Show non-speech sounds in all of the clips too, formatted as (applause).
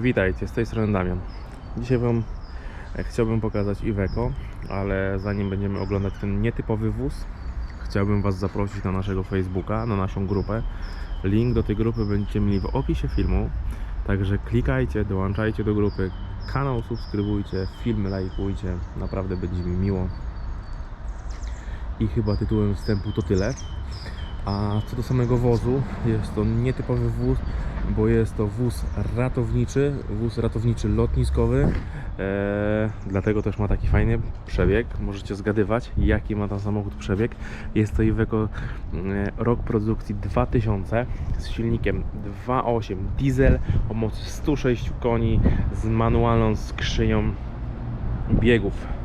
Witajcie, z tej strony Damian. Dzisiaj Wam e, chciałbym pokazać Iveco, ale zanim będziemy oglądać ten nietypowy wóz, chciałbym Was zaprosić na naszego Facebooka, na naszą grupę. Link do tej grupy będziecie mieli w opisie filmu, także klikajcie, dołączajcie do grupy, kanał subskrybujcie, filmy lajkujcie, naprawdę będzie mi miło. I chyba tytułem wstępu to tyle. A co do samego wozu, jest to nietypowy wóz, bo jest to wóz ratowniczy, wóz ratowniczy lotniskowy. E, dlatego też ma taki fajny przebieg. Możecie zgadywać, jaki ma ten samochód przebieg. Jest to Iveco e, rok produkcji 2000 z silnikiem 2.8 diesel o mocy 106 koni z manualną skrzynią biegów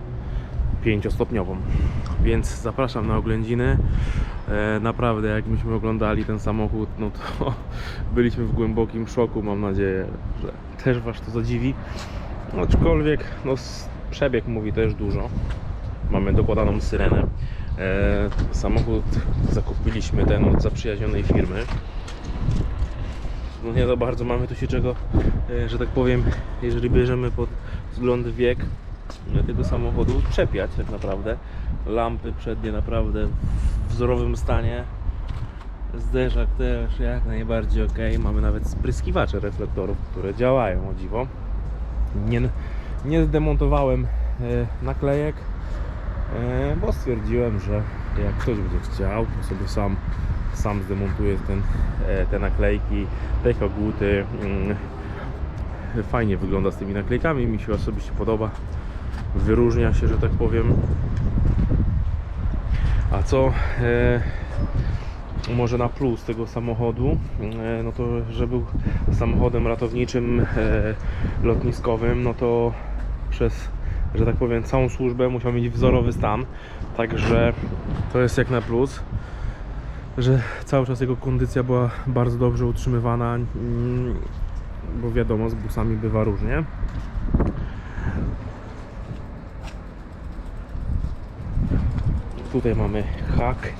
pięciostopniową. Więc zapraszam na oględziny. E, naprawdę, jak myśmy oglądali ten samochód, no to (laughs) byliśmy w głębokim szoku. Mam nadzieję, że też Was to zadziwi. Aczkolwiek, no, przebieg mówi też dużo. Mamy dokładaną syrenę. E, samochód zakupiliśmy ten od zaprzyjaźnionej firmy. No nie za bardzo mamy tu się czego, e, że tak powiem, jeżeli bierzemy pod wzgląd wiek tego samochodu, czepiać tak naprawdę. Lampy przednie naprawdę w wzorowym stanie. Zderzak też jak najbardziej ok. Mamy nawet spryskiwacze reflektorów, które działają o dziwo. Nie, nie zdemontowałem e, naklejek, e, bo stwierdziłem, że jak ktoś będzie chciał, to sobie sam, sam zdemontuję ten, e, te naklejki, te koguty. Mm, Fajnie wygląda z tymi naklejkami, mi się osobiście podoba. Wyróżnia się, że tak powiem. A co e, może na plus tego samochodu, e, no to że był samochodem ratowniczym e, lotniskowym, no to przez, że tak powiem, całą służbę musiał mieć wzorowy stan. Także to jest jak na plus, że cały czas jego kondycja była bardzo dobrze utrzymywana, mm, bo wiadomo, z busami bywa różnie. Tutaj mamy hak.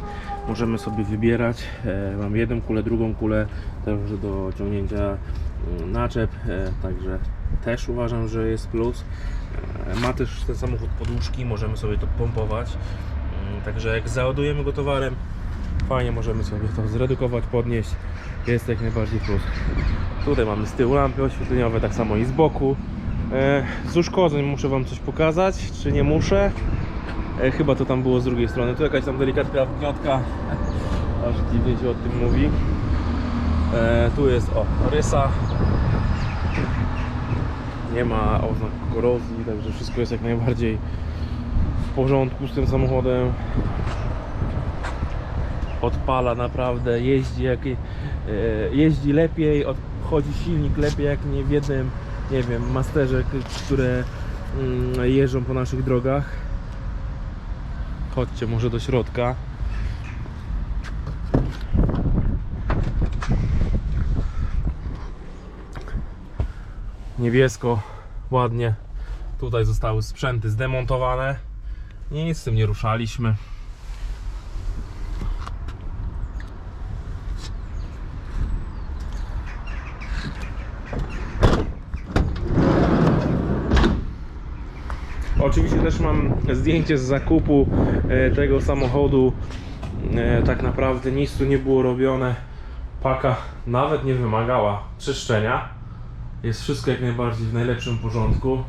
Możemy sobie wybierać. E, mam jedną kulę, drugą kulę też do ciągnięcia mm, naczep. E, także też uważam, że jest plus. E, ma też ten samochód poduszki, możemy sobie to pompować. Mm, Także jak załadujemy go towarem, fajnie możemy sobie to zredukować, podnieść. Jest jak najbardziej plus. Tutaj mamy z tyłu lampy oświetleniowe, tak samo i z boku. E, Z uszkodzeń muszę Wam coś pokazać, czy nie muszę? E, chyba to tam było z drugiej strony. Tu jakaś tam delikatna gniotka. Aż dziwnie się o tym mówi. E, tu jest o rysa. Nie ma oznak korozji, także wszystko jest jak najbardziej w porządku z tym samochodem. Odpala naprawdę, jeździ jak, e, jeździ lepiej, odchodzi silnik lepiej jak nie w jednym, nie wiem, masterze, które mm, jeżdżą po naszych drogach. Chodźcie może do środka. Niebiesko, ładnie. Tutaj zostały sprzęty zdemontowane. Nic z tym nie ruszaliśmy. Oczywiście też mam zdjęcie z zakupu e, tego samochodu. E, Tak naprawdę nic tu nie było robione. Paka nawet nie wymagała czyszczenia. Jest wszystko jak najbardziej w najlepszym porządku.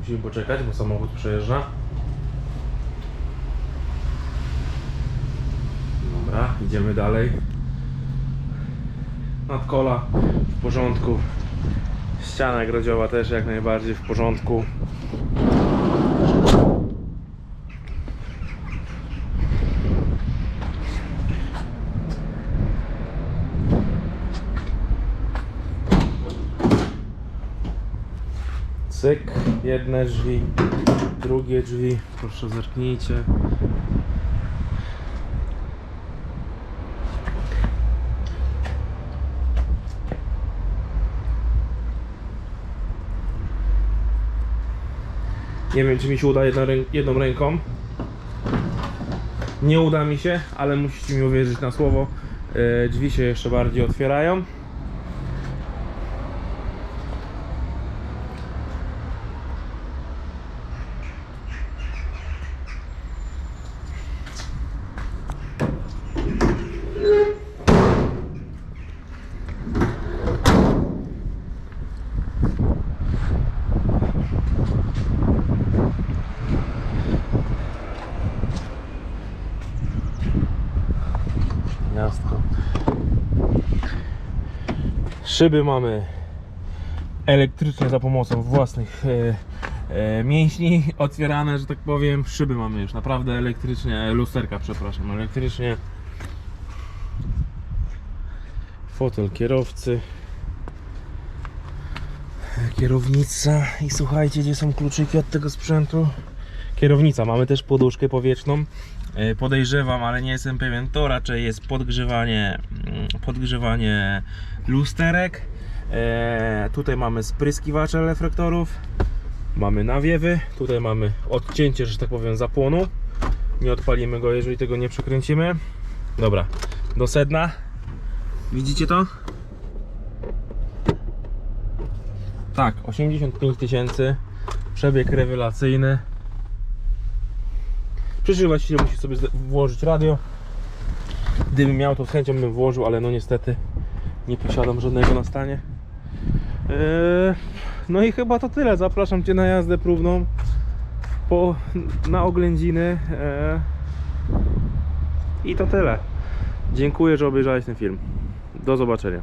Musimy poczekać, bo samochód przejeżdża. Dobra, idziemy dalej. Nadkola w porządku. Ściana grodziowa też jak najbardziej w porządku. Cyk, jedne drzwi, drugie drzwi, proszę zerknijcie. Nie wiem, czy mi się uda jedną ręką. Nie uda mi się, ale musicie mi uwierzyć na słowo. E, drzwi się jeszcze bardziej otwierają. Szyby mamy elektryczne za pomocą własnych e, e, mięśni otwierane, że tak powiem. Szyby mamy już naprawdę elektrycznie, lusterka przepraszam, elektrycznie. Fotel kierowcy. Kierownica i słuchajcie, gdzie są kluczyki od tego sprzętu. Kierownica, mamy też poduszkę powietrzną. E, Podejrzewam, ale nie jestem pewien, to raczej jest podgrzewanie, mm, podgrzewanie lusterek. E, tutaj mamy spryskiwacze reflektorów, mamy nawiewy, tutaj mamy odcięcie, że tak powiem, zapłonu. Nie odpalimy go, jeżeli tego nie przekręcimy. Dobra, do sedna. Widzicie to? Tak, 85 tysięcy. Przebieg rewelacyjny. Przyszły właściciel musi sobie włożyć radio. Gdybym miał, to z chęcią bym włożył, ale no niestety nie posiadam żadnego na stanie. Eee, no i chyba to tyle. Zapraszam Cię na jazdę próbną po, na oględziny. Eee, I to tyle. Dziękuję, że obejrzałeś ten film. Do zobaczenia.